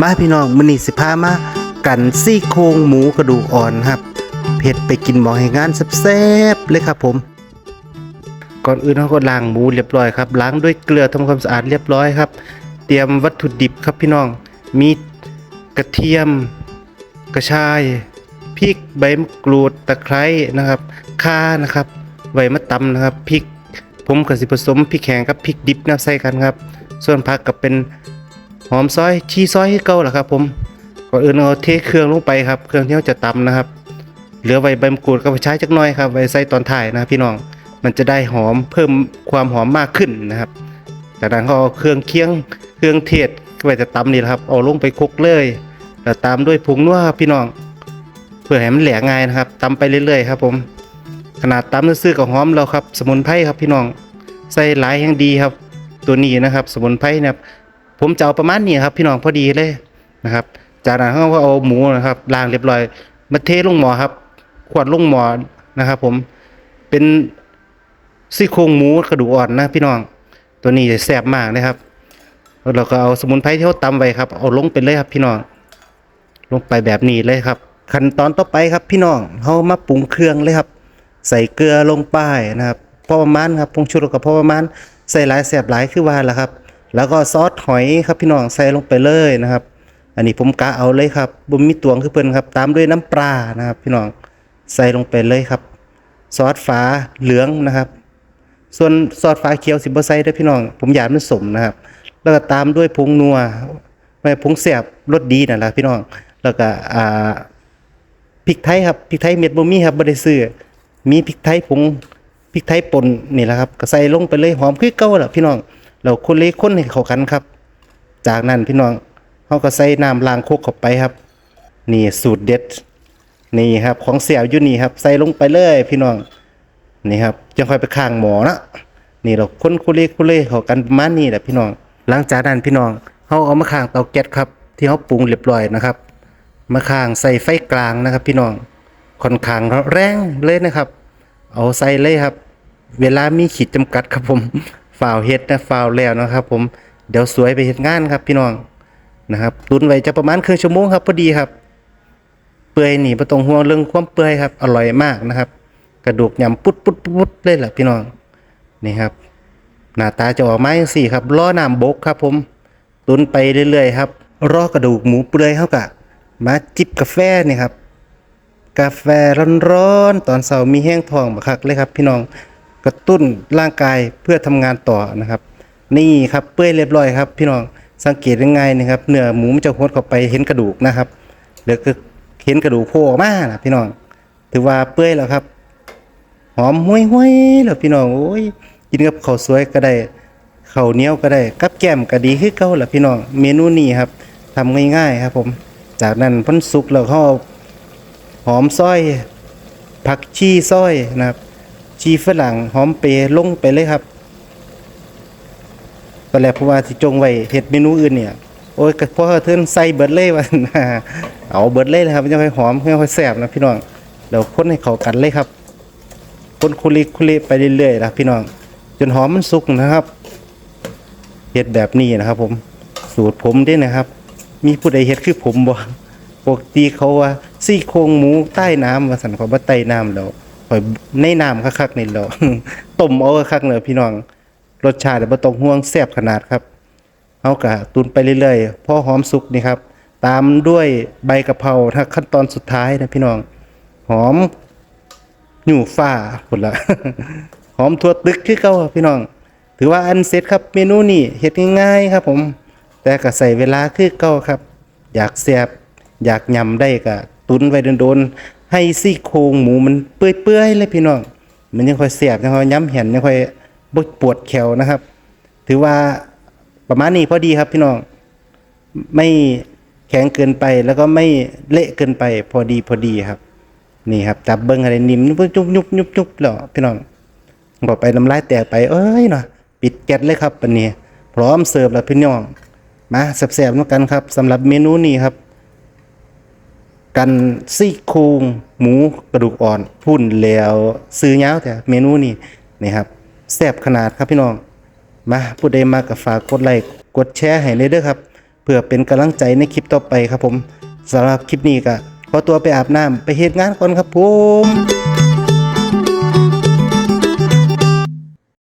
มาพี่น้องมื้อนี้สิพามากันซี่โครงหมูกระดูกอ่อนครับเผ็ดไปกินหมอให้งานแซ่บๆเลยครับผม ก่อนอื่นเราก็ล้างหมูเรียบร้อยครับล้างด้วยเกลือทำความสะอาดเรียบร้อยครับ เตรียมวัตถุดิบครับพี่น้องมีกระเทียมกระชายพริกใบมะกรูดตะไคร้นะครับข่านะครับไว้มาตำนะครับพริก ผมก็สิผสมพริกแห้งกับพริกดิบนะใส่กันครับ ส่วนผักก็เป็น หอมซอยชีซอยให้เก่าล่ะครับผมก่อนอื่นเอาเทเครื่องลงไปครับ เครื่องที่เราจะตำนะครับ เหลือไว้ใบมะกรูดกับใช้จักหน่อยครับไว้ใส่ตอนถ่ายนะครับพี่น้อง มันจะได้หอมเพิ่มความหอมมากขึ้นนะครับ จากนั้นก็เอาเครื่องเคียงเครื่องเทศไว้จะตำนี่แหละครับ เอาลงไปคลุกเลย แล้วตามด้วยผงนัวครับพี่น้อง เพื่อให้มันแหลกง่ายนะครับตำไปเรื่อยๆครับผม ขนาดตำซื่อกับหอมแล้วครับ สมุนไพรครับพี่น้อง ใส่หลายแห่งดีครับ ตัวนี้นะครับ สมุนไพรเนี่ย ผมจะเอาประมาณนี้ครับ พี่น้องพอดีเลยนะครับ จากนั้นเขาก็เอาหมูนะครับล้างเรียบร้อย มาเทลงหม้อครับ ขวดลงหมอนะครับ ผมเป็นซี่โครงหมูกระดูกอ่อนนะ พี่น้องตัวนี้จะแซ่บมากนะครับเราก็เอาสมุนไพรที่เขาตำไว้ครับ เอาลงไปเลยครับ พี่น้องลงไปแบบนี้เลยครับ ขั้นตอนต่อไปครับ พี่น้องเขามาปรุงเครื่องเลยครับ ใส่เกลือลงไปนะครับพอประมาณครับผงชูรสกับพอประมาณใส่หลายแสบหลายคือว่าแหละครับ แล้วก็ซอสหอยครับพี่น้องใส่ลงไปเลยนะครับ อันนี้ผมกะเอาเลยครับบุมมีตวงคือเพิ่นครับ ตามด้วยน้ำปลานะครับ พี่น้องใส่ลงไปเลยครับ ซอสฟ้าเหลืองนะครับ ส่วนซอสฟ้าเขียวสิบ่ใส่ด้อพี่น้อง ผมอยากมันสมนะครับ แล้วก็ตามด้วยผงนัวไม่ผงแสบรสดีนั่นแหละพี่น้อง แล้วก็อ่าพริกไทยครับพริกไทยเม็ดบ่มีครับบ่ได้ซื้อมีพริกไทยผงพริกไทยป่นนี่แหละครับก็ใส่ลงไปเลยหอมคือเก่าล่ะพี่น้อง เราคนเลยคนให้เข้ากันครับ จากนั้นพี่น้องเฮาก็ใส่น้ำล้างโคกเข้าไปครับ นี่สูตรเด็ด นี่ครับของเสียอยู่นี่ครับ ใส่ลงไปเลยพี่น้อง นี่ครับจังค่อยไปข้างหมอนะนี่เราคนคุเล่คุเล่เข้ากันประมาณนี้แหละพี่น้อง หลังจากนั้นพี่น้องเฮาเอามาข้างเตาแก๊สครับ ที่เฮาปรุงเรียบร้อยนะครับมาข้างใส่ไฟกลางนะครับ พี่น้องค่อนข้างแรงเลยนะครับ เอาใส่เลยครับ เวลามีขีดจำกัดครับผม ฝาวเฮ็ดนะฝาวแล้วนะครับ ผมเดี๋ยวสวยไปเฮ็ดงานครับพี่น้องนะครับตุนไว้จะประมาณครึ่งชั่วโมงครับพอดีครับ เปื่อยนี่บ่ต้องห่วงเรื่องความเปื่อยครับ อร่อยมากนะครับ กระดูกยำปุ๊ดปุ๊ดปุ๊ดเลยล่ะพี่น้องนี่ครับ หน้าตาจะออกมาอย่างสี่ครับล้อน้ำบกครับ ผมตุนไปเรื่อยๆครับรอกระดูกหมูเปื่อยเฮากะมาจิบกาแฟนี่ครับกาแฟร้อนๆตอนเช้ามีแห้งทองบักคักเลยครับ พี่น้อง กระตุ้นร่างกายเพื่อทำงานต่อนะครับ นี่ครับเปื่อยเรียบร้อยครับ พี่น้องสังเกตยังไงนะครับเนื้อหมูมันจะหดเข้าไปเห็นกระดูกนะครับเดี๋ยวก็เห็นกระดูกโผล่ออกมานะพี่น้อง ถือว่าเปื่อยแล้วครับ หอมห้วยห้วยแล้วพี่น้องโอ้ยกินกับข้าวสวยก็ได้ข้าวเหนียวก็ได้กับแก้มก็ดีคือเก่าแหละพี่น้องเมนูนี้ครับทำง่ายๆครับ ผม จากนั้นพ้นสุกแล้วเขาเอาหอมซอยผักชีซอยนะครับ ชีฝรั่งหอมเปรย์ลงไปเลยครับตอนแรกผมว่าที่จงไว้เฮ็ดเมนูอื่นเนี่ยโอ้ยก็พอเทินใส่เบิร์ดเลยว่าเอาเบิร์ดเล่ยนะครับจะค่อยหอมค่อยแซบนะพี่น้องเดี๋ยวคนให้เขากันเลยครับคนคุริคุริไปเรื่อยๆนะพี่น้อง จนหอมมันสุกนะครับเฮ็ดแบบนี้นะครับ ผม สูตรผมด้นะครับ มีผู้ใดเฮ็ดคือผมบ่ปกติเขาว่าซี่โครงหมูใต้น้ำว่าสันเขาบ่ใต้น้ำแล้ว ข่อยในน้ำคักๆนี่แล้ว ต้มเอาคักๆเลยพี่น้อง รสชาติบ่ต้องห่วงแซ่บขนาดครับเฮาก็ตุนไปเรื่อยๆพอหอมสุกนี่ครับ ตามด้วยใบกะเพราถ้าขั้นตอนสุดท้ายนะพี่น้อง หอมอยู่ฟ้าพุ่นละ หอมทั่วตึกคือเก่าครับพี่น้อง ถือว่าอันเสร็จครับเมนูนี้เฮ็ดง่ายๆครับผม แต่ก็ใส่เวลาคือเก่าครับ อยากแซ่บอยากยำได้ก็ตุนไว้โดนๆ ให้ซี่โครงหมูมันเปื่อยๆเลยพี่น้อง มันยังค่อยแซ่บยังค่อยย้ำเห็นยังค่อยบปวดแขวนะครับ ถือว่าประมาณนี้พอดีครับพี่น้อง ไม่แข็งเกินไปแล้วก็ไม่เละเกินไปพอดีพอดีครับ นี่ครับจับเบิ้งอะไรนิ่มยุบยุบยุบยุบยุบแล้วพี่น้องบอกไปน้ำลายแตกไปเอ้ยเนาะปิดแก๊สเลยครับปันนี้ พร้อมเสิร์ฟแล้วพี่น้อง มาแซ่บๆด้วยกันครับสำหรับเมนูนี้ครับ กันซี่โครงหมูกระดูกอ่อนพุ่นแล้วซื้อเงาแต่เมนูนี้นี่ครับแซ่บขนาดครับพี่น้อง มาผู้ใดมากับฝากกดไลค์กดแชร์ให้เลยเด้อครับ เพื่อเป็นกำลังใจในคลิปต่อไปครับผมสำหรับคลิปนี้ก็ขอตัวไปอาบน้ำไปเฮ็ดงานก่อนครับผม